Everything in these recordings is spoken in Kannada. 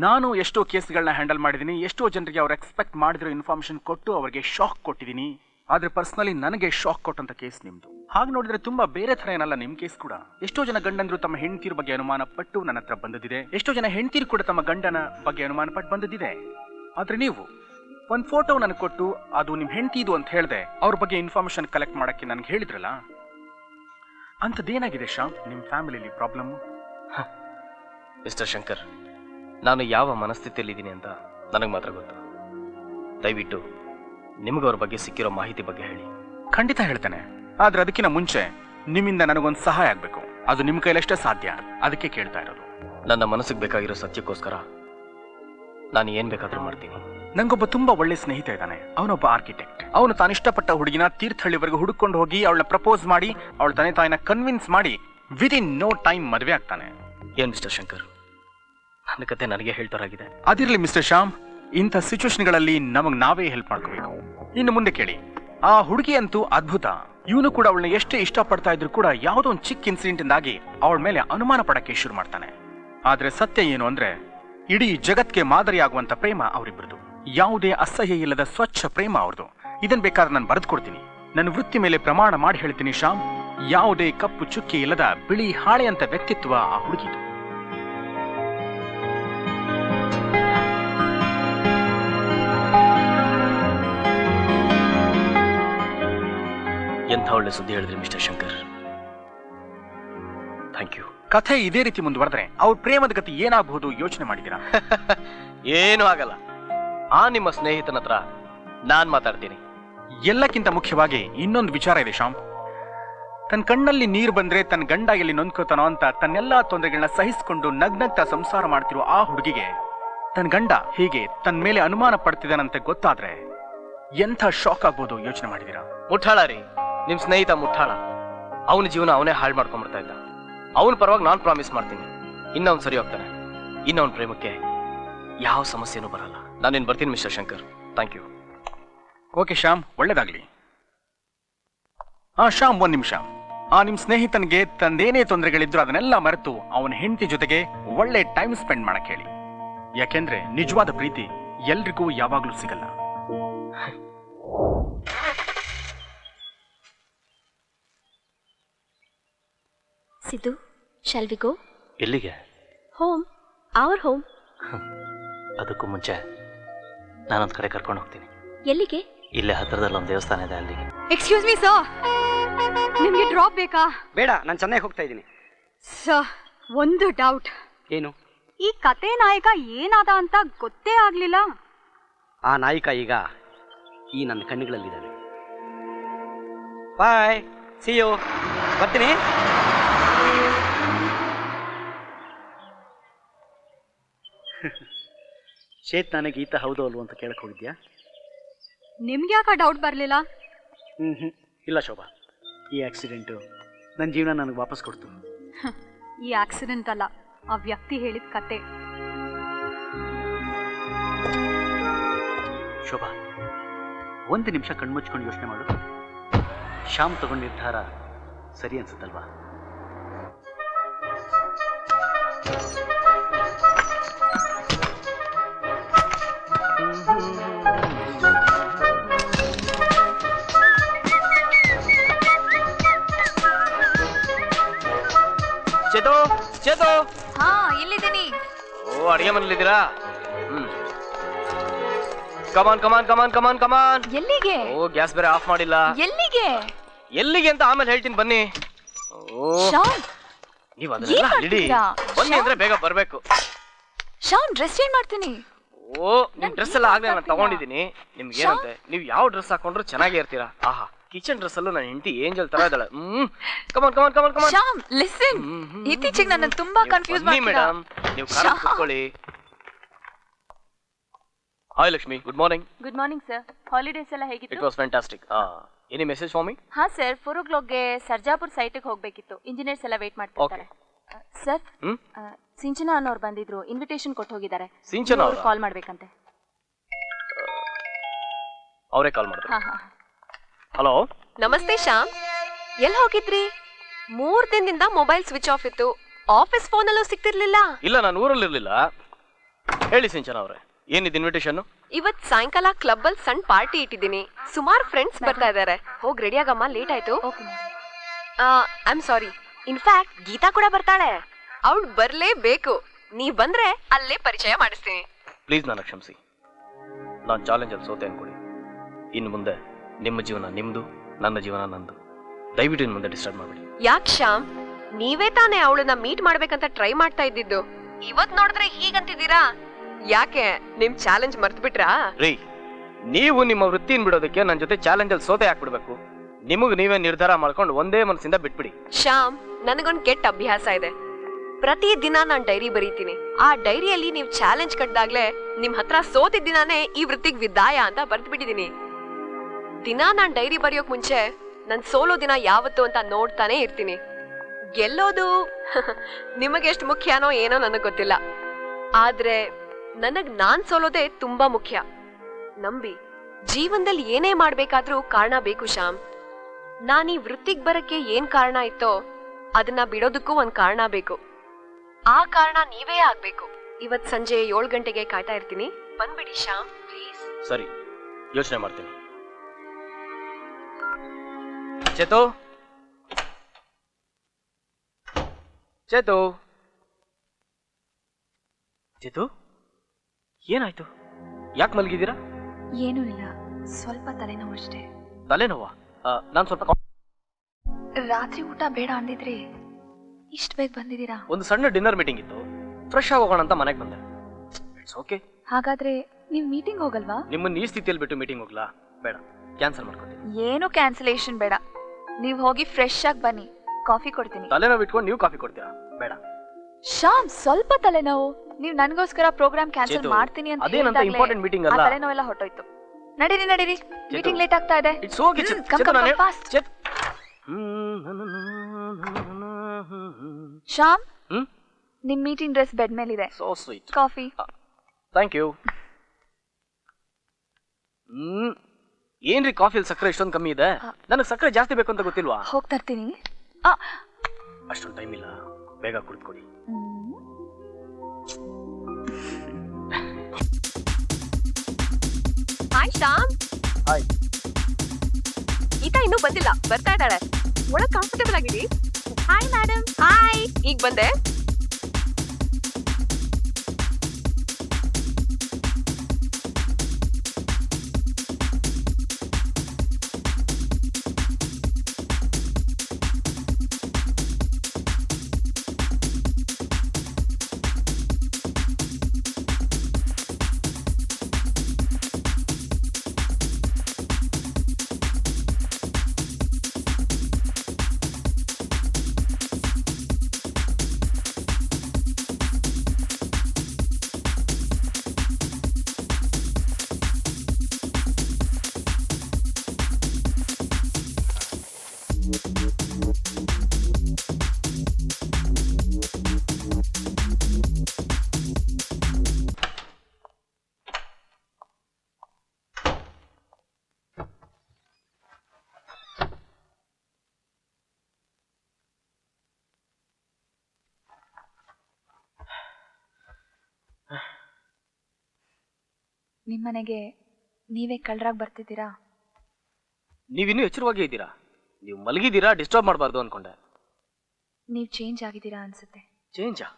ನಾನು ಎಷ್ಟೋ ಕೇಸ್ಗಳನ್ನ ಹ್ಯಾಂಡಲ್ ಮಾಡಿದ್ದೀನಿ, ಎಷ್ಟೋ ಜನರಿಗೆ ಅವ್ರು ಎಕ್ಸ್ಪೆಕ್ಟ್ ಮಾಡಿದಿರೋ ಇನ್ಫಾರ್ಮೇಶನ್ ಕೊಟ್ಟು ಅವರಿಗೆ ಶಾಕ್ ಕೊಟ್ಟಿದ್ದೀನಿ. ಆದರೆ ಪರ್ಸನಲಿ ನನಗೆ ಶಾಕ್ ಕೊಟ್ಟಂತ ಕೇಸ್ ನಿಮ್ದು. ಹಾಗೆ ನೋಡಿದ್ರೆ ತುಂಬಾ ಬೇರೆ ತರ ಏನಲ್ಲ ನಿಮ್ ಕೇಸ್ ಕೂಡ. ಎಷ್ಟೋ ಜನ ಗಂಡಂದ್ರು ತಮ್ಮ ಹೆಂಡತಿರ ಬಗ್ಗೆ ಅನುಮಾನ ಪಟ್ಟು ನನ್ನ ಹತ್ರ ಬಂದಿದೆ ಎಷ್ಟೋ ಜನ ಹೆಂಡತಿರು ಕೂಡ ತಮ್ಮ ಗಂಡನ ಬಗ್ಗೆ ಅನುಮಾನ ಪಟ್ಟು ಬಂದಿದೆ ಆದ್ರೆ ನೀವು, ಒಂದ್ ಫೋಟೋ ನನಗೆ ಕೊಟ್ಟು ಅದು ನಿಮ್ ಹೆಂಡತಿದು ಅಂತ ಹೇಳ್ದೆ, ಅವ್ರ ಬಗ್ಗೆ ಇನ್ಫಾರ್ಮೇಶನ್ ಕಲೆಕ್ಟ್ ಮಾಡಕ್ಕೆ ನನ್ಗೆ ಹೇಳಿದ್ರಲ್ಲ? ಅಂಥದ್ದೇನಾಗಿದೆ ಶಾಮ್ ನಿಮ್ ಫ್ಯಾಮಿಲಿಲಿ ಪ್ರಾಬ್ಲಮ್ ಮಿಸ್ಟರ್ ಶಂಕರ್ ನಾನು ಯಾವ ಮನಸ್ಥಿತಿಯಲ್ಲಿದ್ದೀನಿ ಅಂತ ನನಗೆ ಮಾತ್ರ ಗೊತ್ತು. ದಯವಿಟ್ಟು ನಿಮಗೆ ಅವ್ರ ಬಗ್ಗೆ ಸಿಕ್ಕಿರೋ ಮಾಹಿತಿ ಬಗ್ಗೆ ಹೇಳಿ. ಖಂಡಿತ ಹೇಳ್ತೇನೆ. ಆದ್ರೆ ಅದಕ್ಕಿಂತ ಮುಂಚೆ ನಿಮ್ಮಿಂದ ನನಗೊಂದು ಸಹಾಯ ಆಗ್ಬೇಕು. ಅದು ನಿಮ್ಮ ಕೈಲಷ್ಟೇ ಸಾಧ್ಯ. ಅದಕ್ಕೆ ಕೇಳ್ತಾ ಇರೋದು. ನನ್ನ ಮನಸ್ಸಿಗೆ ಬೇಕಾಗಿರೋ ಸತ್ಯಕ್ಕೋಸ್ಕರ ನಾನು ಏನ್ ಬೇಕಾದ್ರೂ ಮಾಡ್ತೀನಿ. ನಂಗೊಬ್ಬ ತುಂಬಾ ಒಳ್ಳೆ ಸ್ನೇಹಿತ ಇದ್ದಾನೆ. ಅವನೊಬ್ಬ ಆರ್ಕಿಟೆಕ್ಟ್ ಅವನು ತಾನು ಇಷ್ಟಪಟ್ಟ ಹುಡುಗಿನ ತೀರ್ಥಹಳ್ಳಿವರೆಗೂ ಹುಡುಕೊಂಡು ಹೋಗಿ ಅವಳನ್ನ ಪ್ರಪೋಸ್ ಮಾಡಿ ಅವಳ ತಂದೆ ತಾಯಿನ ಕನ್ವಿನ್ಸ್ ಮಾಡಿ ವಿದಿನ್ ನೋ ಟೈಮ್ ಮದುವೆ ಆಗ್ತಾನೆ. ಏನ್ ಮಿಸ್ಟರ್ ಶಂಕರ್? ನನ್ನ ಕತೆ ನನಗೆ ಹೇಳ್ತಾರಾಗಿದೆ. ಅದಿರಲಿ, ಮಿಸ್ಟರ್ ಶ್ಯಾಮ್. ಇಂಥ ಸಿಚುವೇಶನ್ಗಳಲ್ಲಿ ನಮಗ್ ನಾವೇ ಹೆಲ್ಪ್ ಮಾಡ್ಕೋಬೇಕು. ಇನ್ನು ಮುಂದೆ ಕೇಳಿ. ಆ ಹುಡುಗಿ ಅಂತೂ ಅದ್ಭುತ. ಇವನು ಕೂಡ ಅವಳನ್ನ ಎಷ್ಟೇ ಇಷ್ಟಪಡ್ತಾ ಇದ್ರು ಕೂಡ ಯಾವುದೋ ಒಂದು ಚಿಕ್ಕ ಇನ್ಸಿಡೆಂಟ್ ಇಂದಾಗಿ ಅವಳ ಮೇಲೆ ಅನುಮಾನ ಪಡಕ್ಕೆ ಶುರು ಮಾಡ್ತಾನೆ. ಆದ್ರೆ ಸತ್ಯ ಏನು ಅಂದ್ರೆ, ಇಡೀ ಜಗತ್ಗೆ ಮಾದರಿಯಾಗುವಂತ ಪ್ರೇಮ ಅವರಿಬ್ಬರದು ಯಾವುದೇ ಅಸಹ್ಯ ಇಲ್ಲದ ಸ್ವಚ್ಛ ಪ್ರೇಮ ಅವ್ರದ್ದು ಇದನ್ ಬೇಕಾದ್ರೆ ನಾನು ಬರೆದು ಕೊಡ್ತೀನಿ ನನ್ನ ವೃತ್ತಿ ಮೇಲೆ ಪ್ರಮಾಣ ಮಾಡಿ ಹೇಳ್ತೀನಿ ಶ್ಯಾಮ್. ಯಾವುದೇ ಕಪ್ಪು ಚುಕ್ಕಿ ಇಲ್ಲದ ಬಿಳಿ ಹಾಳೆ ಅಂತ ವ್ಯಕ್ತಿತ್ವ ಆ ಹುಡುಗಿದು. ಎಂಥ ಒಳ್ಳೆ ಸುದ್ದಿ ಹೇಳಿದ್ರಿ ಮಿಸ್ಟರ್ ಶಂಕರ್. ಥ್ಯಾಂಕ್ ಯು ಕಥೆ ಇದೇ ರೀತಿ ಮುಂದುವರೆದ್ರೆ ಅವ್ರ ಪ್ರೇಮದ ಗತಿ ಏನಾಗಬಹುದು ಯೋಚನೆ ಮಾಡಿದ್ದೀರಾ? ಏನೂ ಆಗಲ್ಲ. ಆ ನಿಮ್ಮ ಸ್ನೇಹಿತನ ಹತ್ರ ನಾನ್ ಮಾತಾಡ್ತೀನಿ. ಎಲ್ಲಕ್ಕಿಂತ ಮುಖ್ಯವಾಗಿ ಇನ್ನೊಂದು ವಿಚಾರ ಇದೆ ಶ್ಯಾಮ್ ತನ್ನ ಕಣ್ಣಲ್ಲಿ ನೀರು ಬಂದ್ರೆ ತನ್ನ ಗಂಡ ಎಲ್ಲಿ ನೊಂದ್ಕೋತಾನೋ ಅಂತ ತನ್ನೆಲ್ಲಾ ತೊಂದರೆಗಳನ್ನ ಸಹಿಸಿಕೊಂಡು ನಗ್ನಗ್ತ ಸಂಸಾರ ಮಾಡ್ತಿರೋ ಆ ಹುಡುಗಿಗೆ ತನ್ನ ಗಂಡ ಹೀಗೆ ತನ್ನ ಮೇಲೆ ಅನುಮಾನ ಪಡ್ತಿದ್ದಾನಂತೆ ಗೊತ್ತಾದ್ರೆ ಎಂಥ ಶಾಕ್ ಆಗ್ಬೋದು ಯೋಚನೆ ಮಾಡಿದೀರಾ ಮುಠಾಳ ರೀ ನಿಮ್ ಸ್ನೇಹಿತ ಮುಠಾಣ ಅವನ ಜೀವನ ಅವನೇ ಹಾಳು ಮಾಡ್ಕೊಂಡ್ಬಿಡ್ತಾ ಇದ್ದ. ಅವನ ಪರವಾಗಿ ನಾನು ಪ್ರಾಮಿಸ್ ಮಾಡ್ತೀನಿ. ಇನ್ನವನ್ ಸರಿ ಹೋಗ್ತಾನೆ. ಇನ್ನವನ್ ಪ್ರೇಮಕ್ಕೆ ಯಾವ ಸಮಸ್ಯೆನೂ ಬರಲ್ಲ. ನಾನೇನು ಬರ್ತೀನಿ, mister Shankar. Thank you okay Shyam. ಒಳ್ಳೇದಾಗ್ಲಿ. ಆ, ಶ್ಯಾಮ್, ಒಂದ್ ನಿಮಿಷ. ಆ, ನಿಮ್ ಸ್ನೇಹಿತನಿಗೆ ತಂದೇನೇ ತೊಂದರೆಗಳಿದ್ರು ಅದನ್ನೆಲ್ಲ ಮರೆತು ಅವನ ಹೆಂಡತಿ ಜೊತೆಗೆ ಒಳ್ಳೆ ಟೈಮ್ ಸ್ಪೆಂಡ್ ಮಾಡಕ್ ಹೇಳಿ. ಯಾಕೆಂದ್ರೆ ನಿಜವಾದ ಪ್ರೀತಿ ಎಲ್ರಿಗೂ ಯಾವಾಗ್ಲೂ ಸಿಗಲ್ಲ. ಸಿದ್ದು? ಶಾಲ್ ವಿ ಗೋ ಎಲ್ಲಿಗೆ? Home our home. ಅದಕ್ಕೂ ಮುಂಚೆ ನಾನೊಂದು ಕಡೆ ಕರ್ಕೊಂಡು ಹೋಗ್ತೀನಿ. ಎಲ್ಲಿಗೆ? ಇಲ್ಲೇ ಹತ್ರದಲ್ಲಿ ಒಂದು ದೇವಸ್ಥಾನ ಇದೆ ಅಲ್ಲಿಗೆ. ಎಕ್ಸ್ಕ್ಯೂಸ್ ಮೀ ಸರ್ ನಿಮಗೆ ಡ್ರಾಪ್ ಬೇಕಾ? ಬೇಡ ನಾನು ಚೆನ್ನೈಗೆ ಹೋಗ್ತಾ ಇದ್ದೀನಿ. ಸರ್ ಒಂದು ಡೌಟ್ ಏನು? ಈ ಕತೆ ನಾಯಕ ಏನಾದ ಅಂತ ಗೊತ್ತೇ ಆಗ್ಲಿಲ್ಲ. ಆ ನಾಯಕ ಈಗ ಈ ನನ್ನ ಕಣ್ಣುಗಳಲ್ಲಿದ್ದಾನೆ. ಬಾಯ್ ಸಿ ಯು ಬರ್ತೀನಿ. ಚೇತ್ ನನಗೆ ಈತ ಹೌದು ಅಲ್ವ ಅಂತ ಕೇಳಕ್ ಹೋಗಿದ್ಯಾ? ನಿಮ್ಗೆ ಯಾಕೆ ಡೌಟ್ ಬರಲಿಲ್ಲ? ಹ್ಞೂ ಹ್ಞೂ ಇಲ್ಲ ಶೋಭಾ ಈ ಆಕ್ಸಿಡೆಂಟು ನನ್ನ ಜೀವನ ನನಗೆ ವಾಪಸ್ ಕೊಡ್ತು. ಈ ಆಕ್ಸಿಡೆಂಟ್ ಅಲ್ಲ ಆ ವ್ಯಕ್ತಿ ಹೇಳಿದ ಕತೆ. ಶೋಭಾ ಒಂದು ನಿಮಿಷ ಕಣ್ಮುಚ್ಕೊಂಡು ಯೋಚನೆ ಮಾಡು. ಶ್ಯಾಮ್ ತಗೊಂಡ ನಿರ್ಧಾರ ಸರಿ ಅನ್ಸುತ್ತಲ್ವಾ? ಹಾ ಇಲ್ಲಿದ್ದೀನಿ. ಓ ಅಡಿಗೆ ಮನೇಲಿದ್ದೀರಾ ಹ್ಮ್. Come on come on come on come on come on ಎಲ್ಲಿಗೆ? ಓ ಗ್ಯಾಸ್ ಬೇರೆ ಆಫ್ ಮಾಡಿಲ್ಲ. ಎಲ್ಲಿಗೆ? ಎಲ್ಲಿಗೆ ಅಂತ ಆಮೇಲೆ ಹೇಳ್ತೀನಿ ಬನ್ನಿ. ಓ. ಶಾನ್ ನೀವು ಅದನ್ನೆಲ್ಲ ಏನ್ ಮಾಡ್ತಿದ್ದೀರಾ? ಬನ್ನಿ ಅಂದ್ರೆ ಬೇಗ ಬರಬೇಕು. ಶಾನ್ ಡ್ರೆಸ್ ಚೇಂಜ್ ಮಾಡ್ತೀನಿ? ಓ ನಿಮ್ ಡ್ರೆಸ್ ಎಲ್ಲ ಆಗ್ಲೇ ನಾನು ತಗೊಂಡಿದ್ದೀನಿ. ನಿಮ್ಗೆ ಏನಂತೆ ನೀವು ಯಾವ ಡ್ರೆಸ್ ಹಾಕೊಂಡ್ರು ಚೆನ್ನಾಗೇ ಇರ್ತೀರಾ? ಆಹಾ. ಕಿಚನ್ ಡ್ರೆಸ್ ಅಲ್ಲೂ ನನ್ನ ಹೆಂಡತಿ ಏಂಜಲ್ ತರ ಇದ್ದಾಳೆ. ಹ್ಮ್. Come on come on come on come on Sham listen ಇತ್ತೀಚೆಗೆ ನನ್ನ ತುಂಬಾ ಕನ್ಫ್ಯೂಸ್ ಮಾಡಿ ಮೇಡಮ್ ನೀವು ಕಾರ್ ಶ್ಯಾಮ್. ಕೂತ್ಕೊಳ್ಳಿ. Hi Lakshmi good morning good morning sir holidays ಎಲ್ಲ ಇಟ್ ಹೇಗಿತ್ತು was fantastic any message for me ಹಾ ಸರ್ ಫೋರ್ ಓ ಕ್ಲಾಕ್ಗೆ ಸರ್ಜಾಪುರ್ ಸೈಟಿಗೆ ಹೋಗಬೇಕಿತ್ತು. ಇಂಜಿನಿಯರ್ಸ್ ಎಲ್ಲ ವೇಟ್ ಮಾಡ್ತಿರ್ತಾರೆ ಸರ್ ಸಿಂಚನಾ ಅನ್ನೋರು ಬಂದಿದ್ರು. ಇನ್ವಿಟೇಷನ್ ಕೊಟ್ಟು ಹೋಗಿದ್ದಾರೆ. ಸಿಂಚನಾ ಅವ್ರಾ? ಕಾಲ್ ಮಾಡ್ಬೇಕಂತೆ. ಅವರೇ ಕಾಲ್ ಮಾಡಿದ್ರು. ಹಾ ಹಾ. ಹಲೋ? ನಮಸ್ತೆ ಶ್ಯಾಮ್. ಎಲ್ಲಿ ಹೋಗಿದ್ರಿ? ಮೂರ್ ದಿನದಿಂದ ಮೊಬೈಲ್ ಸ್ವಿಚ್ ಆಫ್ ಇತ್ತು. ಆಫೀಸ್ ಫೋನ್ ಅಲ್ಲೂ ಸಿಗ್ತಿರ್ಲಿಲ್ಲ. ಇಲ್ಲ ನಾನು ಊರಲ್ಲಿ ಇರ್ಲಿಲ್ಲ ಹೇಳಿ ಸಿಂಚನ ಅವ್ರೆ. ಏನಿದ್ ಇನ್ವಿಟೇಷನ್ ಇವತ್ ಸಾಯಂಕಾಲ ಕ್ಲಬ್ ಅಲ್ಲಿ ಸಣ್ಣ ಪಾರ್ಟಿ ಇಟ್ಟಿದ್ದೀನಿ. ಸುಮಾರು ಫ್ರೆಂಡ್ಸ್ ಬರ್ತಾ ಇದಾರೆ. ಹೋಗ್ ರೆಡಿ ಆಗಮ್ಮ ಲೇಟ್ ಆಯ್ತು. I am sorry in fact Geeta ಕೂಡ ಬರ್ತಾಳೆ. ಅವಳು ಬರಲೇಬೇಕು. ನೀ ಬಂದ್ರೆ ಅಲ್ಲೇ ಪರಿಚಯ ಮಾಡಿಸ್ತೀನಿ. ಪ್ಲೀಸ್ ನನ್ನ ಕ್ಷಮಿಸಿ ನಾನು ಚಾಲೆಂಜಲ್ಲಿ ಸೋತೆ ಅನ್ಕೊಡಿ ಇನ್ನು ಮುಂದೆ ನಿಮ್ಮ ಜೀವನ ನಿಮ್ಮದು ನನ್ನ ಜೀವನ ನಂದು. ದಯವಿಟ್ಟು ಇನ್ನು ಮುಂದೆ ಡಿಸ್ಟರ್ಬ್ ಮಾಡಬೇಡಿ. ಯಾಕ್ ಶ್ಯಾಮ್? ನೀವೇ ತಾನೇ ಅವಳನ್ನ ಮೀಟ್ ಮಾಡ್ಬೇಕಂತ ಟ್ರೈ ಮಾಡ್ತಾ ಇದ್ದಿದ್ದು. ಇವತ್ ನೋಡಿದ್ರೆ ಹೀಗಂತಿದ್ದೀರಾ? ಯಾಕೆ ನಿಮ್ ಚಾಲೆಂಜ್ ಮರ್ತ್ ಬಿಟ್ರಾ ರೀ ನೀವು ನಿಮ್ಮ ವೃತ್ತಿನ ಬಿಡೋದಕ್ಕೆ ನನ್ನ ಜೊತೆ ಚಾಲೆಂಜಲ್ಲಿ ಸೋತೆ ಹಾಕ್ಬಿಡ್ಬೇಕು. ನಿಮಗೆ ನೀವೇ ನಿರ್ಧಾರ ಮಾಡ್ಕೊಂಡು ಒಂದೇ ಮನಸ್ಸಿಂದ ಬಿಟ್ಬಿಡಿ. ಶ್ಯಾಮ್ ನನಗೊಂದ್ ಕೆಟ್ಟ ಅಭ್ಯಾಸ ಇದೆ. ಪ್ರತಿ ದಿನ ನಾನ್ ಡೈರಿ ಬರೀತೀನಿ. ಆ ಡೈರಿಯಲ್ಲಿ ನೀವು ಚಾಲೆಂಜ್ ಕಟ್ದಾಗ್ಲೇ ನಿಮ್ ಹತ್ರ ಸೋತಿದ್ದಿನಾನೇ ಈ ವೃತ್ತಿಗೆ ವಿದಾಯ ಅಂತ ಬರ್ದ್ ಬಿಟ್ಟಿದೀನಿ ದಿನ ನಾನ್ ಡೈರಿ ಬರೆಯೋಕ್ ಮುಂಚೆ ನನ್ ಸೋಲೋ ದಿನ ಯಾವತ್ತು ಅಂತ ನೋಡ್ತಾನೆ ಇರ್ತೀನಿ. ಗೆಲ್ಲೋದು ನಿಮಗೆಷ್ಟು ಮುಖ್ಯನೋ ಏನೋ ನನಗ್ ಗೊತ್ತಿಲ್ಲ. ಆದ್ರೆ ನನಗ್ ನಾನ್ ಸೋಲೋದೇ ತುಂಬಾ ಮುಖ್ಯ. ನಂಬಿ, ಜೀವನದಲ್ಲಿ ಏನೇ ಮಾಡ್ಬೇಕಾದ್ರೂ ಕಾರಣ ಬೇಕು ಶ್ಯಾಮ್. ನಾನ್ ಈ ವೃತ್ತಿಗ್ ಬರಕ್ಕೆ ಏನ್ ಕಾರಣ ಇತ್ತೋ ಅದನ್ನ ಬಿಡೋದಕ್ಕೂ ಒಂದ್ ಕಾರಣ ಬೇಕು. ಆ ಕಾರಣ ನೀವೇ ಆಗ್ಬೇಕು. ಇವತ್ ಸಂಜೆ ಏಳು ಗಂಟೆಗೆ ಕಾಯ್ತಾ ಇರ್ತೀನಿ. ಬಂದ್ಬಿಡಿ ಶ್ಯಾಮ್, ಪ್ಲೀಸ್. ಸರಿ, ಯೋಚನೆ ಮಾಡ್ತೀನಿ. ಚೇತು? ಚೇತು? ಚೇತು? ಏನಾಯ್ತು? ಯಾಕೆ ಮಲಗಿದ್ದೀರಾ? ಏನೂ ಇಲ್ಲ. ಸ್ವಲ್ಪ ತಲೆನೋವು ಅಷ್ಟೇ. ತಲೆನೋವಾ? ನಾನು ಸ್ವಲ್ಪ ರಾತ್ರಿ ಊಟ ಬೇಡ ಅಂದಿದ್ರಿ. ಇಷ್ಟು ಬೇಗ ಬಂದಿದ್ದೀರಾ? ಒಂದು ಸಣ್ಣ ಡಿನ್ನರ್ ಮೀಟಿಂಗ್ ಇತ್ತು. ಫ್ರೆಶ್ ಆಗೋಣ ಹೋಗೋಣ ಅಂತ ಮನೆಗೆ ಬಂದೆ. ಇಟ್ಸ್ ಓಕೆ ಹಾಗಾದ್ರೆ ನೀವು ಮೀಟಿಂಗ್ ಹೋಗಲ್ವಾ? ನಿಮ್ಮನ್ನ ಈ ಸ್ಥಿತಿಯಲ್ಲಿ ಬಿಟ್ಟು ಮೀಟಿಂಗ್ ಹೋಗ್ಲಾ? ಬೇಡ. ಕ್ಯಾನ್ಸಲ್ ಮಾಡ್ಕೊತೀನಿ. ಏನು ಕ್ಯಾನ್ಸಲೇಷನ್ ಬೇಡ. ನೀವು ಹೋಗಿ ಫ್ರೆಶ್ ಆಗಿ ಬನ್ನಿ. ಕಾಫಿ ಕೊಡ್ತೀನಿ. ತಲೆನೋವು ಇಟ್ಕೊಂಡು ನೀವು ಕಾಫಿ ಕೊಡ್ತೀರಾ? ಬೇಡ. ಶಾಮ್ ಸ್ವಲ್ಪ ತಲೆನೋವು. ನೀವು ನನಗೋಸ್ಕರ ಪ್ರೋಗ್ರಾಮ್ ಕ್ಯಾನ್ಸಲ್ ಚೇತು, ಮಾಡ್ತೀನಿ ಅಂತ ಅದೇನಂತ ಇಂಪಾರ್ಟೆಂಟ್ ಮೀಟಿಂಗ್ meeting ಆ ಅಲ್ಲ. ತಲೆನೋವೆಲ್ಲ ಹೊರಟೋಯ್ತು. ನಡೀರಿ ನಡೀರಿ. ಮೀಟಿಂಗ್ ಲೇಟ್ ಆಗ್ತಾ ಇದೆ. It's okay hmm, come, come, come, fast. Shyam ಹ್ಮ್? ನಿಮ್ ಮೀಟಿಂಗ್ ಡ್ರೆಸ್ ಬೆಡ್ ಮೇಲೆ ಇದೆ so sweet coffee. Thank you ಹ್ಮ್. ಏನ್ರಿ ಕಾಫಿಲ್ ಸಕ್ಕರೆ ಇಷ್ಟೊಂದು ಕಮ್ಮಿ ಇದೆ? ನನಗೆ ಸಕ್ಕರೆ ಜಾಸ್ತಿ ಬೇಕು ಅಂತ ಗೊತ್ತಿಲ್ವಾ? ಹೋಗ್ತಾ ಇರ್ತೀನಿ ಆ, ಅಷ್ಟೊಂದು ಟೈಮ್ ಇಲ್ಲ. ಬೇಗ ಕುಡ್ಕೊಡಿ. ಹಾಯ್ ಶ್ಯಾಮ್ ಹಾಯ್ ಗೀತಾ ಇನ್ನೂ ಬಂದಿಲ್ಲ. ಬರ್ತಾ ಇದ್ದಾಳೆ ಒಳಗ್ ಕಂಫರ್ಟೇಬಲ್ ಆಗಿರಿ. ಹಾಯ್ ಮೇಡಮ್ ಹಾಯ್ ಈಗ ಬಂದೆ. ನಿಮ್ಮನೆಗೆ ನೀವೇ ಕಳ್ರಾಗ್ ಬರ್ತಿದ್ದೀರಾ? ನೀವಿನ್ನೂ ಎಚ್ಚರವಾಗಿ ಇದ್ದೀರಾ? ನೀವು ಮಲಗಿದ್ದೀರಾ ಡಿಸ್ಟರ್ಬ್ ಮಾಡಬಾರ್ದು ಅನ್ಕೊಂಡೆ. ನೀವು ಚೇಂಜ್ ಆಗಿದ್ದೀರಾ ಅನ್ಸುತ್ತೆ. ಚೇಂಜಾ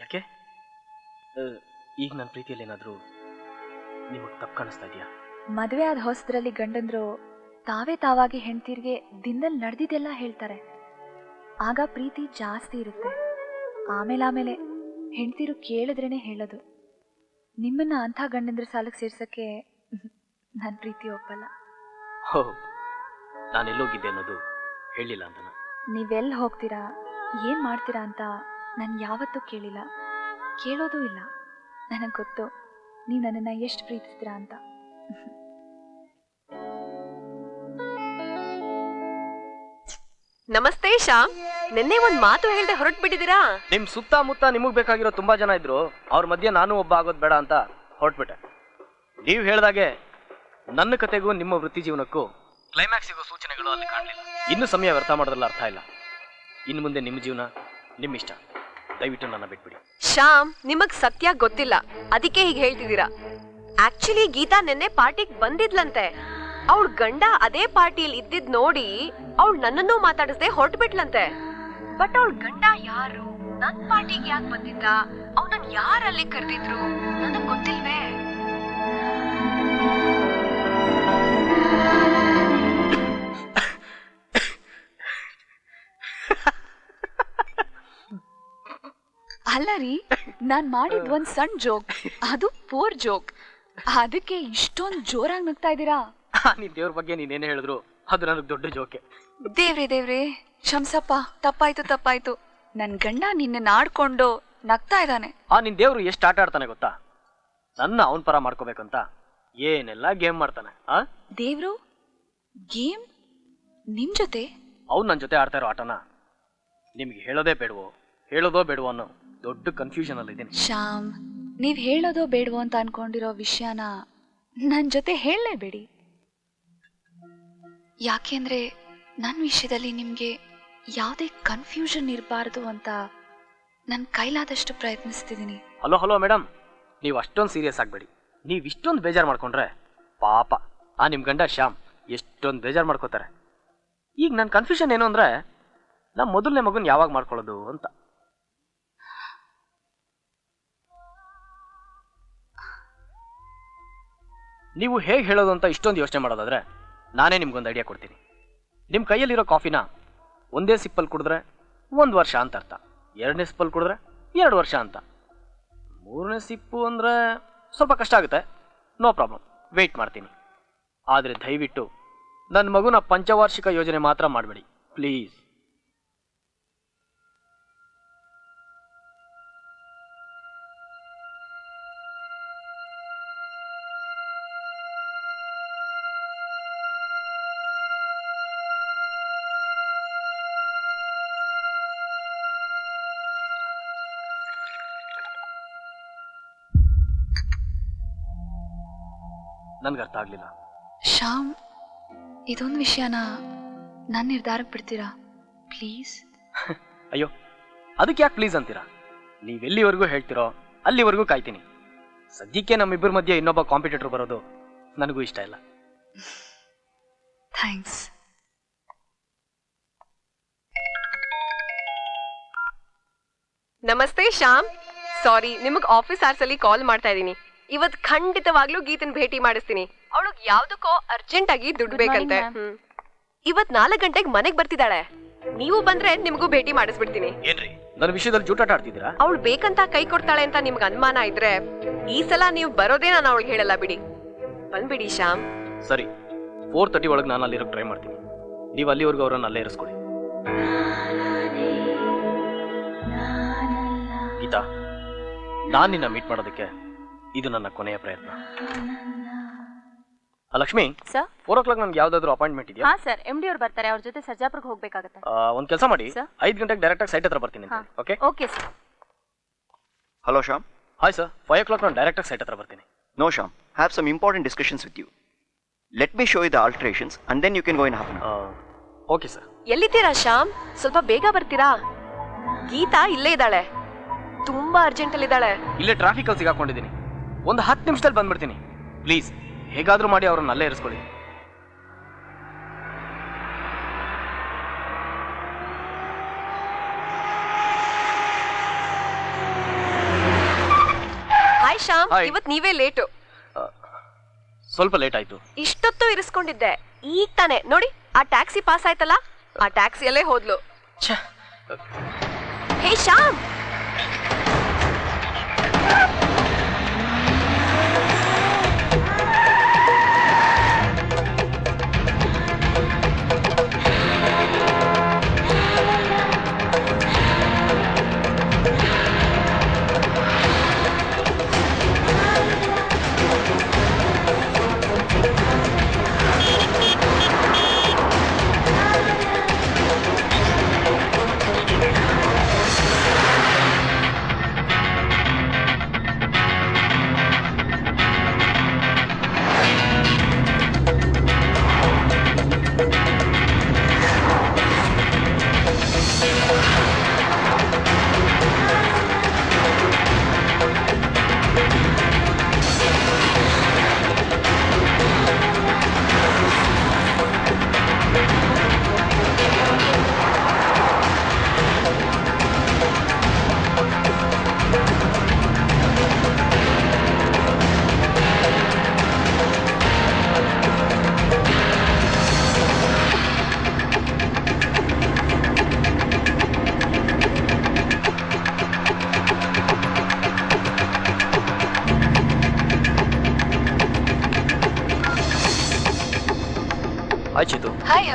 ಯಾಕೆ? ಈಗ ನನ್ನ ಪ್ರೀತಿಯಲ್ಲಿ ಏನಾದರೂ ನಿಮಗೆ ತಪ್ಪು ಕಾಣಿಸ್ತಾ ಇದೆಯಾ? ಮದುವೆ ಆದ ಹೊಸದ್ರಲ್ಲಿ ಗಂಡಂದ್ರು ತಾವೇ ತಾವಾಗಿ ಹೆಂಡ್ತೀರ್ಗೆ ದಿನದಲ್ಲಿ ನಡೆದಿದ್ದೆಲ್ಲ ಹೇಳ್ತಾರೆ. ಆಗ ಪ್ರೀತಿ ಜಾಸ್ತಿ ಇರುತ್ತೆ. ಆಮೇಲೆ ಆಮೇಲೆ ಹೆಂಡ್ತೀರು ಕೇಳಿದ್ರೇನೆ ಹೇಳೋದು. ನಿಮ್ಮನ್ನ ಅಂಥ ಗಂಡಂದ್ರ ಸಾಲಕ್ಕೆ ಸೇರ್ಸಕ್ಕೆ ನನ್ನ ಪ್ರೀತಿ ಒಪ್ಪಲ್ಲ. ಹೋ ನಾನು ಎಲ್ಲೋಗಿದ್ದೆ ಅನ್ನೋದು ಹೇಳಿಲ್ಲ ಅಂತ ನೀವೆಲ್ಲಿ ಹೋಗ್ತೀರಾ? ಏನು ಮಾಡ್ತೀರಾ ಅಂತ ನಾನು ಯಾವತ್ತೂ ಕೇಳಿಲ್ಲ. ಕೇಳೋದೂ ಇಲ್ಲ. ನನಗೆ ಗೊತ್ತು. ನೀವು ನನ್ನನ್ನ ಎಷ್ಟು ಪ್ರೀತಿಸ್ತೀರಾ ಅಂತ. ನಮಸ್ತೆ ಶ್ಯಾಮ್. ನಿನ್ನೆ ಒಂದ್ ಮಾತು ಹೇಳ್ದೆ ಹೊರಟ್ ಬಿಟ್ಟಿದ್ದೀರಾ ನಿಮ್ ಸುತ್ತಮುತ್ತ ನಿಮಗ್ ಬೇಕಾಗಿರೋ ತುಂಬಾ ಜನ ಇದ್ರು. ಅವ್ರ ಮಧ್ಯೆ ನಾನು ಒಬ್ಬ ಆಗೋದ್ ಬೇಡ ಅಂತ ಹೊರಟ್ಬಿಟ್ಟೆ. ನೀವ್ ಹೇಳ್ದಾಗೆ ನನ್ನ ಕತೆಗೂ ನಿಮ್ಮ ವೃತ್ತಿ ಜೀವನಕ್ಕೂ ಕ್ಲೈಮ್ಯಾಕ್ಸ್ ಸಿಗೋ ಸೂಚನೆಗಳು ಅಲ್ಲಿ ಕಾಣಲಿಲ್ಲ. ಇನ್ನು ಸಮಯ ವ್ಯರ್ಥ ಮಾಡೋದ್ರಲ್ಲಿ ಅರ್ಥ ಇಲ್ಲ. ಇನ್ನು ಮುಂದೆ ನಿಮ್ಮ ಜೀವನ ನಿಮ್ಮ ಇಷ್ಟ. ದಯವಿಟ್ಟು ನನ್ನ ಬಿಟ್ಬಿಡಿ. ಶ್ಯಾಮ್ ನಿಮಗ್ ಸತ್ಯ ಗೊತ್ತಿಲ್ಲ. ಅದಕ್ಕೆ ಹೀಗೆ ಹೇಳ್ತಿದ್ದೀರಾ? ಆಕ್ಚುಲಿ ಗೀತಾ ನಿನ್ನೆ ಪಾರ್ಟಿಗ್ ಬಂದಿದ್ಲಂತೆ. ಅವ್ಳ್ ಗಂಡ ಅದೇ ಪಾರ್ಟಿಯಲ್ಲಿ ಇದ್ದಿದ್ ನೋಡಿ ಅವಳು ನನ್ನನ್ನು ಮಾತಾಡಿಸ್ದೆ ಹೊರಟ್ಬಿಟ್ಲಂತೆ. ಬಟ್ ಅವಳ ಗಂಡ ಯಾರು? ನನ್ ಪಾರ್ಟಿಗೆ ಯಾಕೆ ಬಂದಿದ್ದ? ಅವನನ್ನ ಯಾರಲ್ಲಿ ಕರೆದಿದ್ರು? ನನಗ್ ಗೊತ್ತಿಲ್ವೇ? ಅಲ್ಲ ರೀ, ನಾನ್ ಮಾಡಿದ್ ಒಂದ್ ಸಣ್ಣ ಜೋಕ್. ಅದು ಪೋರ್ ಜೋಕ್. ಅದಕ್ಕೆ ಇಷ್ಟೊಂದ್ ಜೋರಾಗಿ ನಗ್ತಾ ಇದ್ದೀರಾ? ನೀನ್ ದೇವ್ರ ಬಗ್ಗೆ ನೀನೇನ್ ಹೇಳಿದ್ರು? ಅದು ನನಗೆ ದೊಡ್ಡ ಜೋಕೆ. ದೇವ್ರಿ ದೇವ್ರಿ ಶಂಸಪ್ಪ ತಪ್ಪಾಯ್ತು ತಪ್ಪಾಯ್ತು. ನನ್ ಗಂಡ ನಿನ್ನ ಆಡ್ಕೊಂಡು ನಗ್ತಾ ಇದ್ದಾನೆ. ಆ ನಿನ್ ದೇವ್ರು ಎಷ್ಟು ಆಟ ಆಡ್ತಾನೆ ಗೊತ್ತಾ? ನನ್ನ ಅವನ್ ಪರ ಮಾಡ್ಕೋಬೇಕಂತ. ಏನೆಲ್ಲ ಗೇಮ್ ಮಾಡ್ತಾನೆ ಆ? ದೇವ್ರು ಗೇಮ್? ನಿಮ್ ಜೊತೆ? ಅವ್ನು ನನ್ನ ಜೊತೆ ಆಡ್ತಾ ಇರೋ ಆಟನ ನಿಮ್ಗೆ ಹೇಳೋದೇ ಬೇಡವೋ? ಹೇಳೋದೋ ಬೇಡವೋ ಅನ್ನೋ ದೊಡ್ಡ ಕನ್ಫ್ಯೂಷನ್ ಅಲ್ಲಿ ಇದ್ದೀನಿ ಶ್ಯಾಮ್ ನೀವ್ ಹೇಳೋದೋ ಬೇಡವೋ ಅಂತ ಅನ್ಕೊಂಡಿರೋ ವಿಷಯನ ನನ್ ಜೊತೆ ಹೇಳಲೇಬೇಡಿ. ಯಾಕೆಂದ್ರೆ ನನ್ನ ವಿಷಯದಲ್ಲಿ ನಿಮ್ಗೆ ಯಾವುದೇ ಕನ್ಫ್ಯೂಷನ್ ಇರಬಾರ್ದು ಅಂತ ನನ್ನ ಕೈಲಾದಷ್ಟು ಪ್ರಯತ್ನಿಸ್ತಿದ್ದೀನಿ ಹಲೋ ಹಲೋ ಮೇಡಮ್ ನೀವು ಅಷ್ಟೊಂದು ಸೀರಿಯಸ್ ಆಗಬೇಡಿ. ನೀವು ಇಷ್ಟೊಂದು ಬೇಜಾರು ಮಾಡ್ಕೊಂಡ್ರೆ ಪಾಪ. ಆ ನಿಮ್ಮ ಗಂಡ ಶ್ಯಾಮ್ ಎಷ್ಟೊಂದು ಬೇಜಾರು ಮಾಡ್ಕೋತಾರೆ. ಈಗ ನನ್ನ ಕನ್ಫ್ಯೂಷನ್ ಏನು ಅಂದರೆ ನಮ್ಮ ಮೊದಲನೇ ಮಗುನ ಯಾವಾಗ ಮಾಡ್ಕೊಳ್ಳೋದು ಅಂತ. ನೀವು ಹೇಗೆ ಹೇಳೋದು ಅಂತ ಇಷ್ಟೊಂದು ಯೋಚನೆ ಮಾಡೋದಾದ್ರೆ ನಾನೇ ನಿಮ್ಗೊಂದು ಐಡಿಯಾ ಕೊಡ್ತೀನಿ. ನಿಮ್ಮ ಕೈಯಲ್ಲಿರೋ ಕಾಫಿನ ಒಂದೇ ಸಿಪ್ಪಲ್ಲಿ ಕುಡಿದ್ರೆ ಒಂದು ವರ್ಷ ಅಂತ ಅರ್ಥ. ಎರಡನೇ ಸಿಪ್ಪಲ್ಲಿ ಕುಡಿದ್ರೆ ಎರಡು ವರ್ಷ ಅಂತ. ಮೂರನೇ ಸಿಪ್ಪು ಅಂದರೆ ಸ್ವಲ್ಪ ಕಷ್ಟ ಆಗುತ್ತೆ. ನೋ ಪ್ರಾಬ್ಲಮ್ ವೆಯ್ಟ್ ಮಾಡ್ತೀನಿ. ಆದರೆ ದಯವಿಟ್ಟು ನನ್ನ ಮಗುನ ಪಂಚವಾರ್ಷಿಕ ಯೋಜನೆ ಮಾತ್ರ ಮಾಡಬೇಡಿ. ಪ್ಲೀಸ್ ಅರ್ಥ ಆಗ್ಲಿಲ್ಲ. ಶ್ಯಾಮ್ ಇದೊಂದು ವಿಷಯನ ನನ್ನ ನಿರ್ಧಾರಕ್ಕೆ ಬಿಡ್ತೀರಾ? ಪ್ಲೀಸ್. ಅಯ್ಯೋ ಅದಕ್ಕೆ ಯಾಕೆ ಪ್ಲೀಸ್ ಅಂತೀರಾ? ನೀವೆಲ್ಲಿವರೆಗೂ ಹೇಳ್ತಿರೋ ಅಲ್ಲಿವರೆಗೂ ಕಾಯ್ತೀನಿ. ಸದ್ಯಕ್ಕೆ ನಮ್ಮಿಬ್ಬರ ಮಧ್ಯೆ ಇನ್ನೊಬ್ಬ ಕಾಂಪಿಟೇಟರ್ ಬರೋದು ನನಗೂ ಇಷ್ಟ ಇಲ್ಲ. ಥ್ಯಾಂಕ್ಸ್. ನಮಸ್ತೆ ಶ್ಯಾಮ್. ಸಾರಿ ನಿಮಗೆ ಆಫೀಸ್ ಆರ್ಸಲ್ಲಿ ಅಲ್ಲಿ ಕಾಲ್ ಮಾಡ್ತಾ ಇದೀನಿ ಇವತ್ ಖಂಡಿತವಾಗ್ಲೂ ಗೀತನ್ ಭೇಟಿ ಮಾಡಿಸ್ತೀನಿ. ಅವಳು ಯಾವ್ದಕ್ಕೋ ಅರ್ಜೆಂಟ್ ಆಗಿ ದುಡ್ಡು ಬೇಕಂತೆ. ಹ್ಮ್. ಇವತ್ ನಾಲ್ಕು ಗಂಟೆಗೆ ಮನೆಗ್ ಬರ್ತಿದ್ದಾಳೆ. ನೀವು ಬಂದ್ರೆ ನಿಮ್ಗೂ ಭೇಟಿ ಮಾಡಿಸ್ಬಿಡ್ತೀನಿ. ಏನ್ರಿ? ನನ್ನ ವಿಷಯದಲ್ಲಿ ಜೂಟಾಟ ಆಡ್ತಿದ್ದೀರಾ? ಅವಳು ಬೇಕಂತ ಕೈ ಕೊಡ್ತಾಳೆ ಅಂತ ನಿಮ್ಗೆ ಅನುಮಾನ ಇದ್ರೆ ಈ ಸಲ ನೀವು ಬರೋದೇ ನಾನು ಅವಳಿಗೆ ಹೇಳಲ್ಲ ಬಿಡಿ. ಬಂದ್ಬಿಡಿ ಶ್ಯಾಮ್. ಸರಿ. ಫೋರ್ ತರ್ಟಿ ಒಳಗೆ ನಾನು ಅಲ್ಲಿರೋಕೆ ಟ್ರೈ ಮಾಡ್ತೀನಿ. ನೀವು ಅಲ್ಲಿವರೆಗೂ ಅವರನ್ನು ಅಲ್ಲೇ ಇರಿಸ್ಕೊಳ್ಳಿ ಗೀತಾ ನಾನು ನಿನ್ನ ಮೀಟ್ ಮಾಡೋದಕ್ಕೆ ಇದು ನನ್ನ ಕೊನೆಯ ಪ್ರಯತ್ನ. ಆ, Lakshmi? Sir? Four o'clock ನನ್ಗೆ ಯಾವ್ದಾದ್ರು ಅಪಾಯಿಂಟ್ಮೆಂಟ್ ಇದೆಯಾ? ಹಾ ಸರ್. ಎಂ ಡಿ ಅವ್ರು ಬರ್ತಾರೆ. ಅವ್ರ ಜೊತೆ ಸರ್ಜಾಪುರಕ್ಕೆ ಹೋಗ್ಬೇಕಾಗತ್ತೆ. ಒಂದ್ ಕೆಲಸ ಮಾಡಿ. Sir? ಐದು ಗಂಟೆಗೆ ಡೈರೆಕ್ಟಾಗಿ ಸೈಟ್ ಹತ್ರ ಬರ್ತೀನಿ ಹಾ. Okay okay sir. Hello Sham. Hi sir five o'clock ನಾನು ಡೈರೆಕ್ಟಾಗಿ ಸೈಟ್ ಹತ್ರ ಬರ್ತೀನಿ. No Sham. Have some important discussions with you let me show you the alterations and then you can go in half an hour. Okay sir ಎಲ್ಲಿದ್ದೀರಾ ಶ್ಯಾಮ್ ಸ್ವಲ್ಪ ಬೇಗ ಬರ್ತೀರಾ? ಗೀತಾ ಇಲ್ಲೇ ಇದ್ದಾಳೆ. ತುಂಬಾ ಅರ್ಜೆಂಟ್ ಅಲ್ಲಿ ಇದ್ದಾಳೆ ಇಲ್ಲೇ ಟ್ರಾಫಿಕಲ್ಲಿ ಸಿಗಾಕೊಂಡಿದ್ದೀನಿ. ಒಂದು ಹತ್ತು ನಿಮಿಷದಲ್ಲಿ ಬಂದ್ಬಿಡ್ತೀನಿ. ಪ್ಲೀಸ್ ಹೇಗಾದರೂ ಮಾಡಿ ಅವ್ರನ್ನ ಅಲ್ಲೇ ಇರಿಸ್ಕೊಳ್ಳಿ. ಹಾಯ್ ಶ್ಯಾಮ್ ಇವತ್ತು ಇವತ್ ನೀವೇ ಲೇಟು. ಸ್ವಲ್ಪ ಲೇಟ್ ಆಯ್ತು. ಇಷ್ಟೊತ್ತು ಇರಿಸ್ಕೊಂಡಿದ್ದೆ. ಈಗ ತಾನೆ. ನೋಡಿ ಆ ಟ್ಯಾಕ್ಸಿ ಪಾಸ್ ಆಯ್ತಲ್ಲ? ಆ ಟ್ಯಾಕ್ಸಿಯಲ್ಲೇ ಹೋದ್ಲು. ಹೇ ಶ್ಯಾಮ್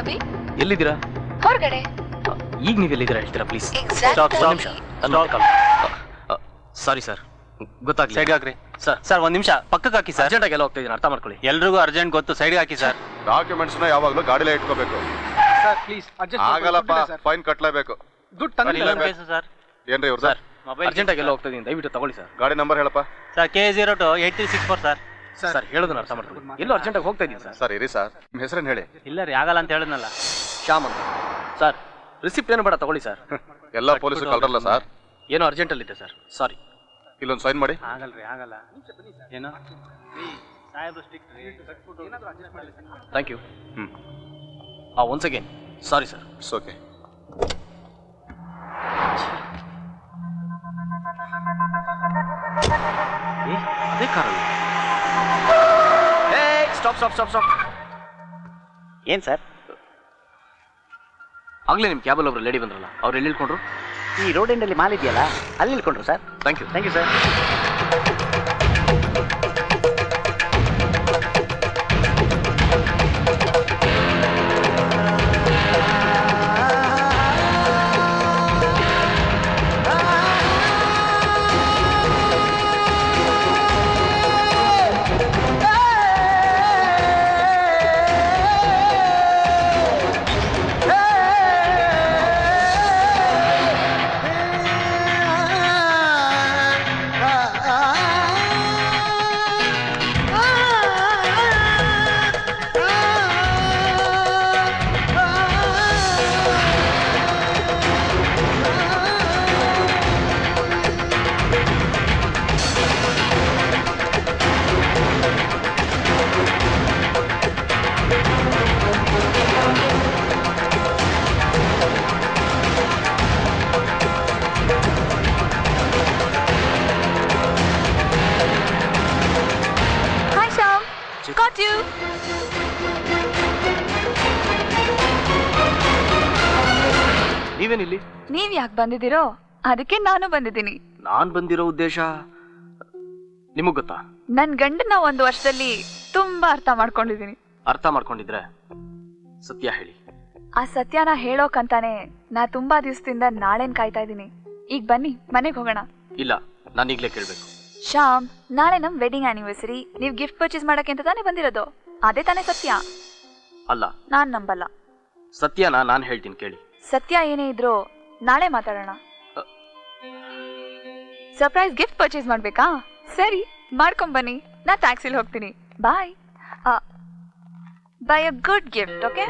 ಅಭಿ? ಎಲ್ಲಿದ್ದೀರಾ? ಹೊರಗಡೆ. ಈಗ ನೀವು ಎಲ್ಲಿದ್ದೀರಾ ಹೇಳ್ತೀರಾ ಪ್ಲೀಸ್ ಸಾರಿ ಸರ್ ಗೊತ್ತಾಗ್ಲಿ ಸೈಡ್ ಹಾಕ್ರಿ. ಸರ್ ಸರ್ ಒಂದ್ ನಿಮಿಷ. ಪಕ್ಕಕ್ಕೆ ಹಾಕಿ ಸರ್ ಅರ್ಜೆಂಟಾಗಿ ಎಲ್ಲ ಹೋಗ್ತಾ ಇದ್ದೀನಿ ಅರ್ಥ ಮಾಡ್ಕೊಳ್ಳಿ. ಎಲ್ರಿಗೂ ಅರ್ಜೆಂಟ್ ಗೊತ್ತು. ಸೈಡ್ಗೆ ಹಾಕಿ ಸರ್ ಡಾಕ್ಯುಮೆಂಟ್ಸ್ನ ಯಾವಾಗ್ಲೂ ಗಾಡಿಲೇ ಇಟ್ಕೋಬೇಕು. ಸರ್ ಪ್ಲೀಸ್ ಆಗಲ್ಲಪ್ಪ ಫೈನ್ ಕಟ್ಲೇಬೇಕು. ದುಡ್ಡು ಸರ್ ಏನ್ರಿ ಇವ್ರದ್ದು ಸರ್ ಮೊಬೈಲ್ ಅರ್ಜೆಂಟಾಗಿ ಎಲ್ಲ ಹೋಗ್ತಾ ಇದೀನಿ. ದಯವಿಟ್ಟು ತಗೊಳ್ಳಿ ಸರ್ ಗಾಡಿ ನಂಬರ್ ಹೇಳಪ್ಪ. Sir K zero two eight three six four sir sir ಹೇಳೋದನ್ನ ಅರ್ಥ ಮಾಡ್ಕೊಳ್ಳಿ. ಎಲ್ಲೋ ಅರ್ಜೆಂಟಾಗಿ ಹೋಗ್ತಾ ಇದ್ದೀನಿ ಸರ್. ಸರ್ ಇರಿ ಸರ್. ನಿಮ್ಮ ಹೆಸರೇನು ಹೇಳಿ? ಇಲ್ಲ ರೀ ಆಗಲ್ಲ ಅಂತ ಹೇಳಿದ್ನಲ್ಲ. ಶ್ಯಾಮ್ ಅಂತ. ಸರ್ ರಿಸಿಪ್ಟ್ ಏನು ಬೇಡ ತಗೊಳ್ಳಿ ಸರ್. ಎಲ್ಲ ಪೊಲೀಸರು ಕಳ್ರಲ್ಲ ಸರ್. ಏನೋ ಅರ್ಜೆಂಟಲ್ಲಿದೆ ಸರ್. ಸಾರಿ ಇಲ್ಲೊಂದು ಸೈನ್ ಮಾಡಿ. ಆಗಲ್ರಿ ಆಗಲ್ಲ. ಏನು? ಆಗಲ್ಲ ಏನೋ ರೀ. ಥ್ಯಾಂಕ್ ಯು ಹ್ಞೂ ಆ once again sorry sir it's okay ಅದೇ ಕಾರಣ. Stop stop stop stop. ಏನ್ ಸರ್? ಆಗಲೇ ನಿಮ್ಮ ಕ್ಯಾಬಲ್ಲಿ ಒಬ್ರು ಲೇಡಿ ಬಂದ್ರಲ್ಲ ಅವ್ರು ಎಲ್ಲಿ ಇಳ್ಕೊಂಡ್ರು ಈ ರೋಡ್ ಎಂಡಲ್ಲಿ ಮಾಲ್ ಇದೆಯಲ್ಲ ಅಲ್ಲಿ ಇಳ್ಕೊಂಡ್ರು sir. Thank you thank you sir ಯಾಕೆ ಬಂದಿದ್ದೀರೋ ಅದಕ್ಕೆ ನಾನು ಬಂದಿದ್ದೀನಿ. ನಾನು ಬಂದಿರೋ ಉದ್ದೇಶ ನಿಮಗೆ ಗೊತ್ತಾ? ನನ್ ಗಂಡನ ಒಂದು ವರ್ಷದಲ್ಲಿ ತುಂಬಾ ಅರ್ಥ ಮಾಡ್ಕೊಂಡಿದ್ದೀನಿ. ಅರ್ಥ ಮಾಡ್ಕೊಂಡಿದ್ರೆ ಸತ್ಯ ಹೇಳಿ. ಆ ಸತ್ಯನ ಹೇಳೋಕಂತಾನೆ ನಾ ತುಂಬಾ ದಿವಸದಿಂದ ನಾಳೆನ್ ಕಾಯ್ತಾ ಇದ್ದೀನಿ. ಈಗ ಬನ್ನಿ ಮನೆಗೆ ಹೋಗೋಣ. ಇಲ್ಲ ನಾನು ಈಗಲೇ ಕೇಳಬೇಕು. ಶ್ಯಾಮ್ ನಾಳೆ ನಮ್ ವೆಡ್ಡಿಂಗ್ ಆನಿವರ್ಸರಿ ನೀವು ಗಿಫ್ಟ್ ಪರ್ಚೇಸ್ ಮಾಡಕ್ಕೆ ಅಂತ ತಾನೇ ಬಂದಿರೋದು. ಅದೇ ತಾನೇ ಸತ್ಯ. ಅಲ್ಲ. ನಾನ್ ನಂಬಲ್ಲ. ಸತ್ಯನ ನಾನು ಹೇಳ್ತೀನಿ ಕೇಳಿ. ಸತ್ಯ ಏನೇ ಇದ್ರೂ ನಾಳೆ ಮಾತಾಡೋಣ. ಸರ್ಪ್ರೈಸ್ ಗಿಫ್ಟ್ ಪರ್ಚೇಸ್ ಮಾಡ್ಬೇಕಾ? ಸರಿ ಮಾಡ್ಕೊಂಬನ್ನಿ ನಾ ಟ್ಯಾಕ್ಸಿಲಿ ಹೋಗ್ತೀನಿ. Bye buy a good gift okay